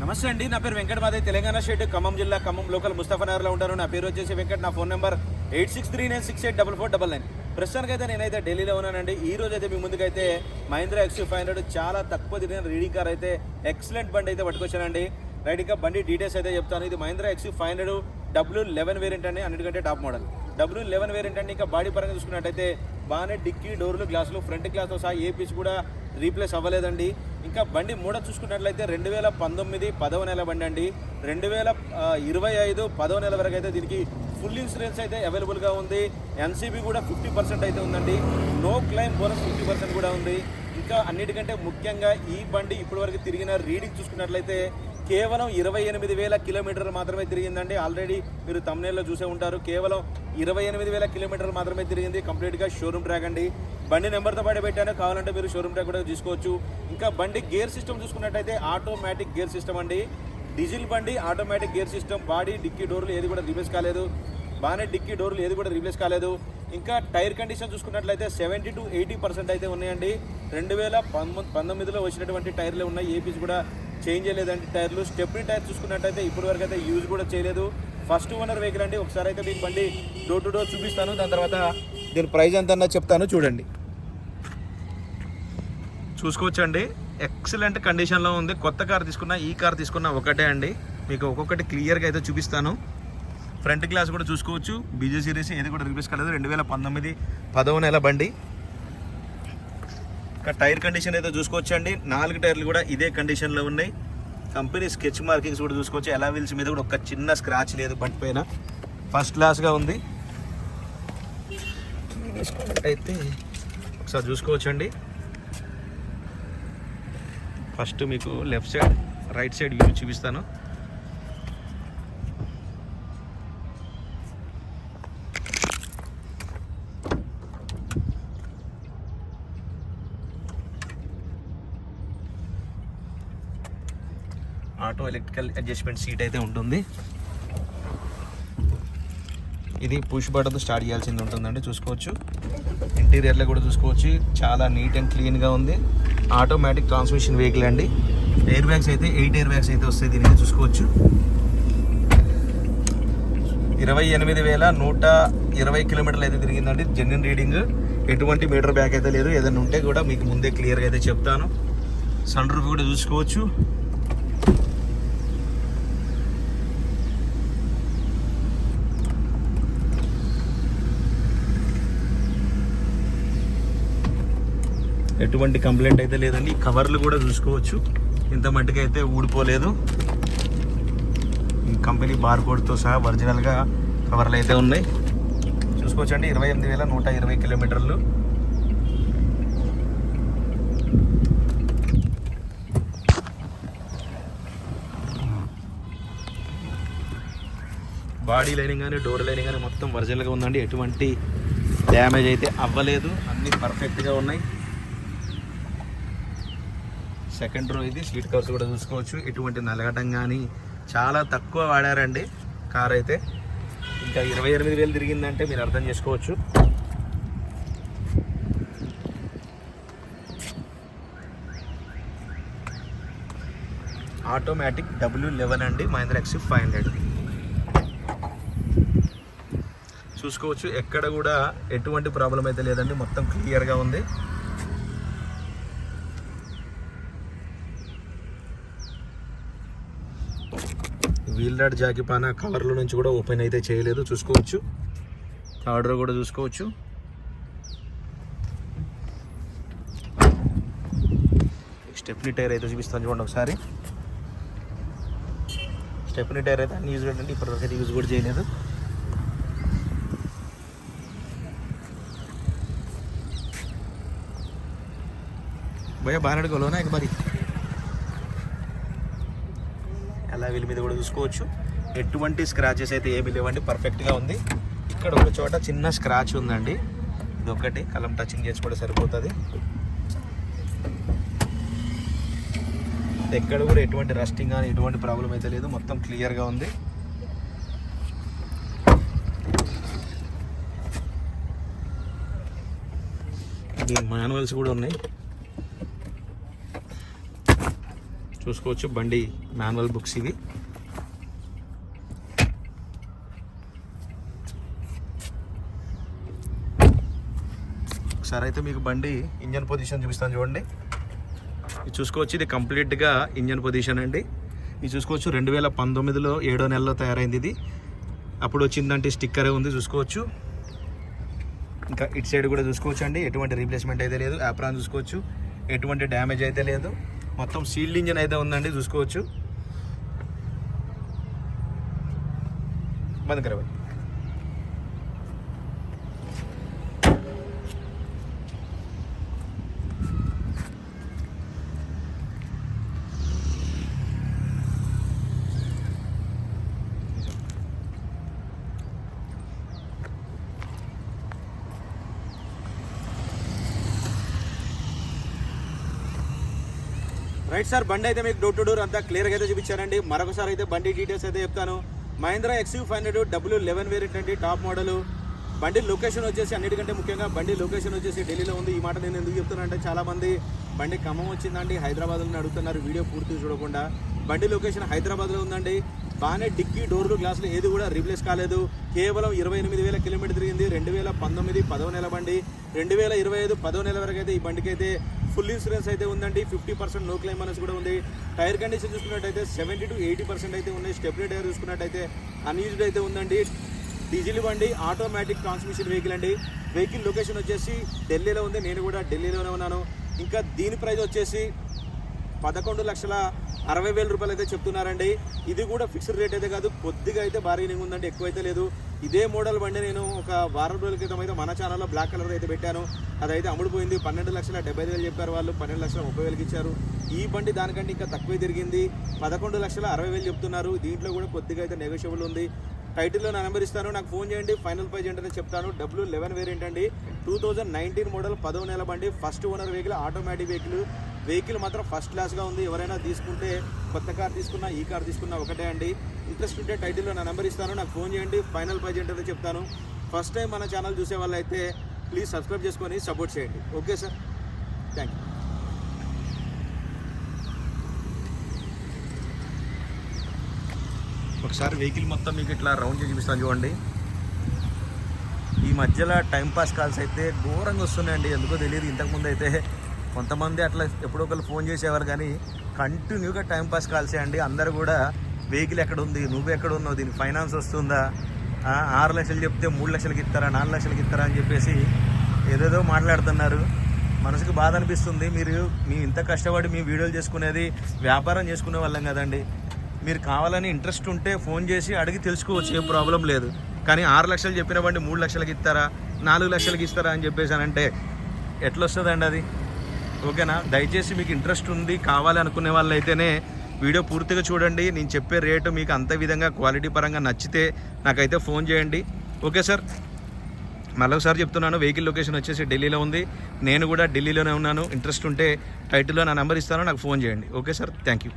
నమస్తే అండి నా పేరు వెంకట మాదే తెలంగాణ స్టేట్ ఖమ్మం జిల్లా ఖమ్మం లోకల్ ముస్తఫానగర్లో ఉంటాను నా పేరు వచ్చేసి వెంకట్ నా phone number eight six three nine six eight double four double nine. ప్రస్తుతానికైతే నేనైతే ఢిల్లీలో ఉన్నానండి. ఈ రోజు అయితే మీ ముందుకైతే మహీంద్రా ఎక్స్ ఫైవ్ హండ్రెడ్ చాలా తక్కువ తిరిగిన రీడింగ్ కార్ అయితే ఎక్సలెంట్ బండి అయితే పట్టుకొచ్చానండి. రైట్ ఇంకా బండి డీటెయిల్స్ అయితే చెప్తాను. ఇది Mahindra X five hundred W eleven variant అండి అన్నిటికంటే top model. W eleven variant అండి ఇంకా బాడీ పరంగా చూసుకున్నట్టయితే బాగానే డిక్కీ డోర్లు గ్లాసులు ఫ్రంట్ గ్లాస్తో సహా ఏ పీస్ కూడా రీప్లేస్ అవ్వలేదండి. ఇంకా బండి మూడ చూసుకున్నట్లయితే రెండు వేల పంతొమ్మిది పదవ నెల బండి అండి. రెండు వేల ఇరవై ఐదు పదవ నెల వరకు అయితే దీనికి ఫుల్ ఇన్సూరెన్స్ అయితే అవైలబుల్గా ఉంది. ఎన్సీబీ కూడా ఫిఫ్టీ పర్సెంట్ అయితే ఉందండి. No claim bonus fifty percent కూడా ఉంది. ఇంకా అన్నిటికంటే ముఖ్యంగా ఈ బండి ఇప్పటివరకు తిరిగిన రీడింగ్ చూసుకున్నట్లయితే కేవలం ఇరవై ఎనిమిది వేల కిలోమీటర్లు మాత్రమే తిరిగిందండి. ఆల్రెడీ మీరు తమ్నేల్లో చూసే ఉంటారు. కేవలం ఇరవై ఎనిమిది వేల కిలోమీటర్లు మాత్రమే తిరిగింది. కంప్లీట్గా షోరూమ్ ట్రాక్ అండి. బండి నెంబర్తో పాటు పెట్టాను. కావాలంటే మీరు షోరూమ్ ట్రాక్ కూడా తీసుకోవచ్చు. ఇంకా బండి గేర్ సిస్టమ్ చూసుకున్నట్టయితే ఆటోమేటిక్ గేర్ సిస్టమ్ అండి. డీజిల్ బండి automatic gear system body dickey డోర్లు ఏది కూడా రిప్లేస్ కాలేదు. బాగానే డిక్కీ డోర్లు ఏది కూడా రిప్లేస్ కాలేదు. ఇంకా టైర్ కండిషన్ చూసుకున్నట్లయితే సెవెంటీ టు ఎయిటీ పర్సెంట్ అయితే ఉన్నాయండి. రెండు వేల పంతొమ్మిదిలో వచ్చినటువంటి టైర్లే ఉన్నాయి. ఏపీస్ కూడా చేంజ్ చేయలేదండి టైర్లు. స్టెప్ని టైర్ చూసుకున్నట్టయితే ఇప్పటి వరకు అయితే యూజ్ కూడా చేయలేదు. ఫస్ట్ ఓనర్ వెహికల్ అండి. ఒకసారి అయితే మీకు బండి డోర్ టు డోర్ చూపిస్తాను. దాని తర్వాత దీని ప్రైజ్ ఎంత చెప్తాను. చూడండి. చూసుకోవచ్చండి. ఎక్సలెంట్ కండిషన్లో ఉంది. కొత్త కార్ తీసుకున్న ఈ కార్ తీసుకున్న ఒకటే అండి. మీకు ఒక్కొక్కటి క్లియర్గా అయితే చూపిస్తాను. ఫ్రంట్ గ్లాస్ కూడా చూసుకోవచ్చు. బీజే సిరీస్ ఏది కూడా రిలీజ్ కాలేదు. రెండు వేల పంతొమ్మిది పదవ నెల బండి. టైర్ కండిషన్ అయితే చూసుకోవచ్చు అండి నాలుగు టైర్లు కూడా ఇదే కండిషన్లో ఉన్నాయి. కంపెనీ స్కెచ్ మార్కింగ్స్ కూడా చూసుకోవచ్చు. ఎలా వీల్స్ మీద కూడా ఒక చిన్న స్క్రాచ్ లేదు బట్ పైన. ఫస్ట్ క్లాస్గా ఉంది. అయితే ఒకసారి చూసుకోవచ్చు అండి ఫస్ట్ మీకు left side right side view చూపిస్తాను. ఆటో ఎలక్ట్రికల్ అడ్జస్ట్మెంట్ సీట్ అయితే ఉంటుంది. ఇది పుష్ బటన్తో స్టార్ట్ చేయాల్సింది ఉంటుందండి చూసుకోవచ్చు. ఇంటీరియర్లో కూడా చూసుకోవచ్చు. చాలా నీట్ అండ్ క్లీన్గా ఉంది. ఆటోమేటిక్ ట్రాన్స్మిషన్ వెహికల్ అండి. ఎయిర్ బ్యాగ్స్ అయితే ఎయిట్ ఎయిర్ బ్యాగ్స్ అయితే వస్తాయి దీనికి చూసుకోవచ్చు. ఇరవై ఎనిమిది వేల నూట ఇరవై కిలోమీటర్లు అయితే తిరిగిందండి. జెన్యున్ రీడింగ్ ఎటువంటి మీటర్ బ్యాక్ అయితే లేదు. ఏదైనా ఉంటే కూడా మీకు ముందే క్లియర్గా అయితే చెప్తాను. సన్ రూఫ్ కూడా చూసుకోవచ్చు. ఎటువంటి కంప్లైంట్ అయితే లేదండి. కవర్లు కూడా చూసుకోవచ్చు. ఇంత మట్టుకు అయితే ఊడిపోలేదు. ఈ కంపెనీ బార్ కోడ్తో సహా ఒరిజినల్గా కవర్లు అయితే ఉన్నాయి. చూసుకోవచ్చండి. ఇరవై ఎనిమిది వేల నూట ఇరవై కిలోమీటర్లు. బాడీ లైనింగ్ కానీ డోర్ లైనింగ్ కానీ మొత్తం ఒరిజినల్గా ఉందండి. ఎటువంటి డ్యామేజ్ అయితే అవ్వలేదు. అన్నీ పర్ఫెక్ట్గా ఉన్నాయి. సెకండ్ రో ఇది. సీట్ కవర్స్ కూడా చూసుకోవచ్చు. ఎటువంటి నలగటం కానీ చాలా తక్కువ వాడారండి కార్ అయితే. ఇంకా ఇరవై ఎనిమిది వేలు తిరిగిందంటే మీరు అర్థం చేసుకోవచ్చు. ఆటోమేటిక్ డబ్ల్యూ లెవెన్ అండి. Mahindra X five hundred. చూసుకోవచ్చు. ఎక్కడ కూడా ఎటువంటి ప్రాబ్లం అయితే లేదండి. మొత్తం క్లియర్గా ఉంది. వీల్ రాడ్ జాకిపాన కవర్ల నుంచి కూడా ఓపెన్ అయితే చేయలేదు చూసుకోవచ్చు. ఆర్డర్ కూడా చూసుకోవచ్చు. స్టెప్నీ టైర్ అయితే చూపిస్తాను చూడండి ఒకసారి. స్టెప్నీ టైర్ అయితే అన్ని యూజ్ పెట్టండి ఇప్పటివరకు అయితే యూజ్ కూడా చేయలేదు. భయ బాగా అడగలోనా ఇక మరి అలా వీళ్ళ మీద కూడా చూసుకోవచ్చు. ఎటువంటి స్క్రాచెస్ అయితే ఏమీ లేవండి పర్ఫెక్ట్గా ఉంది. ఇక్కడ ఒక చోట చిన్న స్క్రాచ్ ఉందండి. ఇది ఒకటి కలం టచింగ్ చేసుకోవడం సరిపోతుంది. ఎక్కడ కూడా ఎటువంటి రస్టింగ్ కానీ ఎటువంటి ప్రాబ్లం అయితే లేదు. మొత్తం క్లియర్గా ఉంది. దీని మాన్యువల్స్ కూడా ఉన్నాయి. చూసుకోవచ్చు. బండి మాన్యువల్ బుక్స్ ఇవి. ఒకసారి అయితే మీకు బండి ఇంజన్ పొజిషన్ చూపిస్తాను చూడండి. ఇది చూసుకోవచ్చు ఇది కంప్లీట్గా ఇంజన్ పొజిషన్ అండి. ఇది చూసుకోవచ్చు రెండు వేల పంతొమ్మిదిలో ఏడో నెలలో తయారైంది ఇది. అప్పుడు వచ్చిందంటే స్టిక్కరే ఉంది చూసుకోవచ్చు. ఇంకా ఇటు సైడ్ కూడా చూసుకోవచ్చు అండి. ఎటువంటి రీప్లేస్మెంట్ అయితే లేదు. యాప్రాన్ చూసుకోవచ్చు. ఎటువంటి డ్యామేజ్ అయితే లేదు. మొత్తం సీల్డ్ ఇంజన్ అయితే ఉందండి చూసుకోవచ్చు. బంద్ కరవాలి రైట్ సార్ బండి అయితే మీకు డోర్ టు డోర్ అంతా క్లియర్గా అయితే చూపించారండి. మరొకసారి అయితే బండి డీటెయిల్స్ అయితే చెప్తాను. Mahindra X U five hundred W eleven variant అండి టాప్ మోడల్ బండి లొకేషన్ వచ్చేసి అన్నిటికంటే ముఖ్యంగా బండి లొకేషన్ వచ్చేసి ఢిల్లీలో ఉంది. ఈ మాట నేను ఎందుకు చెప్తున్నానంటే చాలామంది బండి ఖమ్మం వచ్చిందండి హైదరాబాద్లో అడుగుతున్నారు. వీడియో పూర్తి చూడకుండా. బండి లొకేషన్ హైదరాబాద్లో ఉందండి. బాగానే డిక్కీ డోర్లు గ్లాసులు ఏది కూడా రీప్లేస్ కాలేదు. కేవలం ఇరవై ఎనిమిది వేల కిలోమీటర్ తిరిగింది. రెండు వేల పంతొమ్మిది పదవ నెల బండి. రెండు వేల ఇరవై ఐదు పదవ నెల వరకు అయితే ఈ బండికి అయితే ఫుల్ ఇన్సూరెన్స్ అయితే ఉందండి. ఫిఫ్టీ పర్సెంట్ నో క్లైమ్ అనేసి కూడా ఉంది. టైర్ కండిషన్ చూసుకున్నట్టయితే సెవెంటీ టు ఎయిటీ పర్సెంట్ అయితే ఉన్నాయి. స్టెప్లీ టైర్ చూసుకున్నట్టయితే అన్యూజ్డ్ అయితే ఉందండి. డీజిల్ బండి ఆటోమేటిక్ ట్రాన్స్మిషన్ వెహికల్ అండి. వెహికల్ లొకేషన్ వచ్చేసి ఢిల్లీలో ఉంది. నేను కూడా ఢిల్లీలోనే ఉన్నాను. ఇంకా దీని ప్రైస్ వచ్చేసి పదకొండు లక్షల అరవై వేల రూపాయలు అయితే చెప్తున్నారండి. ఇది కూడా ఫిక్స్డ్ రేట్ అయితే కాదు కొద్దిగా అయితే బార్గెనింగ్ ఉందండి ఎక్కువైతే లేదు. ఇదే మోడల్ బండి నేను ఒక వారం రోజుల క్రితం అయితే మన ఛానల్లో బ్లాక్ కలర్ అయితే పెట్టాను. అదైతే అమ్ముడుపోయింది పన్నెండు లక్షల డెబ్బై వేలు చెప్పారు వాళ్ళు పన్నెండు లక్షల ముప్పై వేలకి ఇచ్చారు. ఈ బండి దానికంటే ఇంకా తక్కువే తిరిగింది. పదకొండు లక్షల అరవై వేలు చెప్తున్నారు. దీంట్లో కూడా కొద్దిగా అయితే నెగోషియబుల్ ఉంది. టైటిల్లో నా నెంబర్ ఇస్తాను నాకు ఫోన్ చేయండి. ఫైనల్ ప్రైజ్ ఏంటనే చెప్తాను. డబ్ల్యూ లెవెన్ వేరియంట్ అండి. టూ థౌజండ్ నైన్టీన్ మోడల్ పదవ నెల బండి. First owner vehicle automatic vehicle vehicle మాత్రం ఫస్ట్ క్లాస్గా ఉంది. ఎవరైనా తీసుకుంటే కొత్త కార్ తీసుకున్నా ఈ కార్ తీసుకున్నా ఒకటే అండి. ఇంట్రెస్ట్ ఉంటే టైటిల్లో నా నెంబర్ ఇస్తాను. నాకు ఫోన్ చేయండి. ఫైనల్ ప్రైజ్ ఏంటో చెప్తాను. ఫస్ట్ టైం మన ఛానల్ చూసే వాళ్ళైతే ప్లీజ్ సబ్స్క్రైబ్ చేసుకొని సపోర్ట్ చేయండి. Okay sir? Thank you. ఒకసారి వెహికల్ మొత్తం మీకు ఇట్లా రౌండ్ చేసి చూపిస్తాను చూడండి. ఈ మధ్యలో టైంపాస్ కాల్స్ అయితే ఘోరంగా వస్తున్నాయండి. ఎందుకో తెలియదు. ఇంతకుముందు అయితే కొంతమంది అట్లా ఎప్పుడో ఒకరు ఫోన్ చేసేవారు కానీ కంటిన్యూగా టైంపాస్ పాస్ అందరు కూడా వెహికల్ ఎక్కడ ఉంది నువ్వు ఎక్కడ ఉన్నావు దీనికి ఫైనాన్స్ వస్తుందా? ఆరు లక్షలు చెప్తే మూడు లక్షలకి ఇస్తారా నాలుగు లక్షలకి ఇస్తారా అని చెప్పేసి ఏదేదో మాట్లాడుతున్నారు. మనసుకు బాధ అనిపిస్తుంది. మీరు మీ ఇంత కష్టపడి మీ వీడియోలు చేసుకునేది వ్యాపారం చేసుకునే వాళ్ళం కదండి. మీరు కావాలని ఇంట్రెస్ట్ ఉంటే ఫోన్ చేసి అడిగి తెలుసుకోవచ్చు ఏం ప్రాబ్లం లేదు. కానీ ఆరు లక్షలు చెప్పిన బండి మూడు లక్షలకి ఇస్తారా నాలుగు లక్షలకి ఇస్తారా అని చెప్పేసి అని అంటే ఎట్లొస్తుందండి అది? ఓకేనా? దయచేసి మీకు ఇంట్రెస్ట్ ఉంది కావాలి అనుకునే వాళ్ళు అయితేనే వీడియో పూర్తిగా చూడండి. నేను చెప్పే రేటు మీకు అంత విధంగా క్వాలిటీ పరంగా నచ్చితే నాకైతే ఫోన్ చేయండి. Okay sir? మరొకసారి చెప్తున్నాను వెహికల్ లొకేషన్ వచ్చేసి ఢిల్లీలో ఉంది. నేను కూడా ఢిల్లీలోనే ఉన్నాను. ఇంట్రెస్ట్ ఉంటే టైటిల్లో నా నెంబర్ ఇస్తాను నాకు ఫోన్ చేయండి. Okay sir? Thank you.